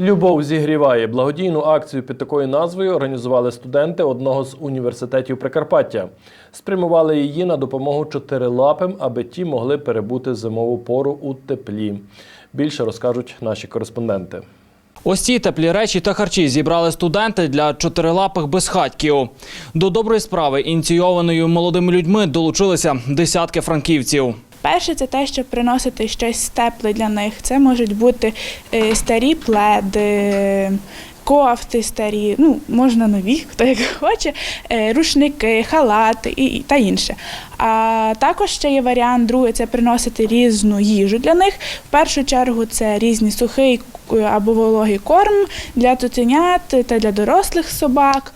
Любов зігріває благодійну акцію під такою назвою організували студенти одного з університетів Прикарпаття. Спрямували її на допомогу чотирилапим, аби ті могли перебути зимову пору у теплі. Більше розкажуть наші кореспонденти. Ось ці теплі речі та харчі зібрали студенти для чотирилапих безхатьків. До доброї справи, ініційованої молодими людьми, долучилися десятки франківців. Перше, це те, щоб приносити щось тепле для них. Це можуть бути е, старі пледи, кофти старі, ну можна нові, хто як хоче, е, рушники, халати і, та інше. А також ще є варіант другий це приносити різну їжу для них. В першу чергу це різні сухий е, або вологий корм для цуценят та для дорослих собак.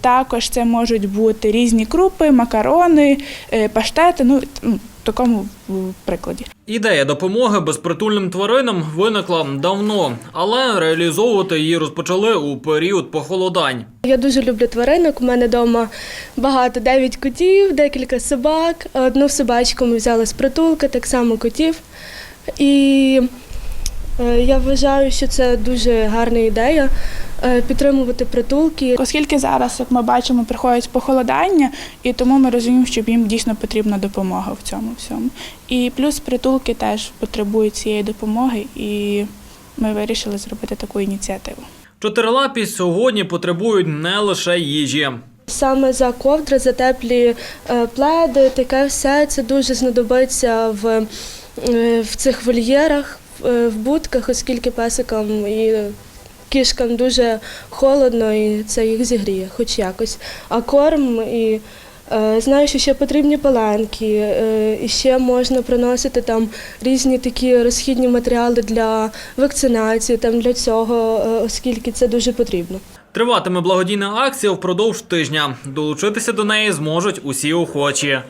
Також це можуть бути різні крупи, макарони, паштети. Ну такому прикладі. Ідея допомоги безпритульним тваринам виникла давно, але реалізовувати її розпочали у період похолодань. Я дуже люблю тваринок. У мене вдома багато дев'ять котів, декілька собак. Одну собачку ми взяли з притулки, так само котів. І е, я вважаю, що це дуже гарна ідея підтримувати притулки. Оскільки зараз, як ми бачимо, приходять похолодання, і тому ми розуміємо, що їм дійсно потрібна допомога в цьому всьому. І плюс притулки теж потребують цієї допомоги, і ми вирішили зробити таку ініціативу. Чотирилапі сьогодні потребують не лише їжі. Саме за ковдри, за теплі е, пледи, таке все це дуже знадобиться в, е, в цих вольєрах, в, е, в будках, оскільки песикам і кішкам дуже холодно і це їх зігріє, хоч якось. А корм і е, знаю, що ще потрібні паленки, е, і ще можна приносити там різні такі розхідні матеріали для вакцинації, там для цього, е, оскільки це дуже потрібно. Триватиме благодійна акція впродовж тижня. Долучитися до неї зможуть усі охочі.